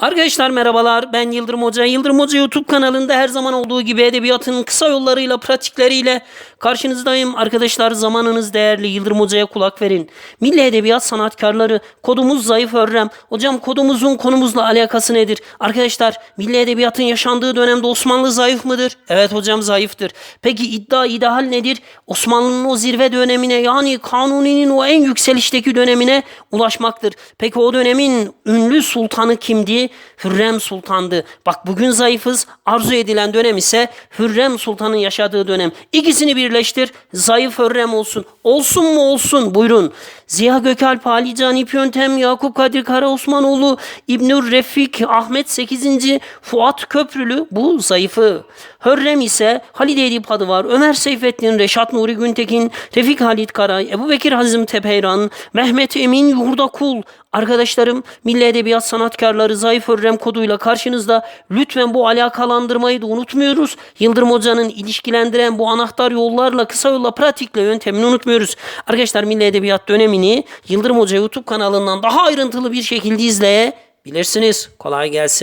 Arkadaşlar merhabalar ben Yıldırım Hoca. Yıldırım Hoca YouTube kanalında her zaman olduğu gibi edebiyatın kısa yollarıyla, pratikleriyle karşınızdayım. Arkadaşlar zamanınız değerli Yıldırım Hoca'ya kulak verin. Milli Edebiyat sanatkarları kodumuz zayıf Hürrem. Hocam kodumuzun konumuzla alakası nedir? Arkadaşlar Milli Edebiyatın yaşandığı dönemde Osmanlı zayıf mıdır? Evet hocam zayıftır. Peki iddia ideal nedir? Osmanlı'nın o zirve dönemine yani Kanuni'nin o en yükselişteki dönemine ulaşmaktır. Peki o dönemin ünlü sultanı kimdi? Hürrem Sultan'dı. Bak bugün zayıfız. Arzu edilen dönem ise Hürrem Sultan'ın yaşadığı dönem. İkisini birleştir. Zayıf Hürrem olsun. Olsun mu olsun? Buyurun. Ziya Gökalp, Ali Can İp Yakup Kadir Karaosmanoğlu, İbnül Refik, Ahmet 8. Fuat Köprülü bu zayıfı. Hürrem ise Halide Edip adı var. Ömer Seyfettin, Reşat Nuri Güntekin, Refik Halit Karay, Ebu Bekir Hazım Tepeyran, Mehmet Emin Yurdakul. Arkadaşlarım Milli Edebiyat sanatkarları Zayıf Hürrem koduyla karşınızda. Lütfen bu alakalandırmayı da unutmuyoruz. Yıldırım Hoca'nın ilişkilendiren bu anahtar yollarla, kısa yolla, pratikle yöntemini unutmuyoruz. Arkadaşlar Milli Edebiyat dönemini Yıldırım Hoca YouTube kanalından daha ayrıntılı bir şekilde izleyebilirsiniz. Kolay gelsin.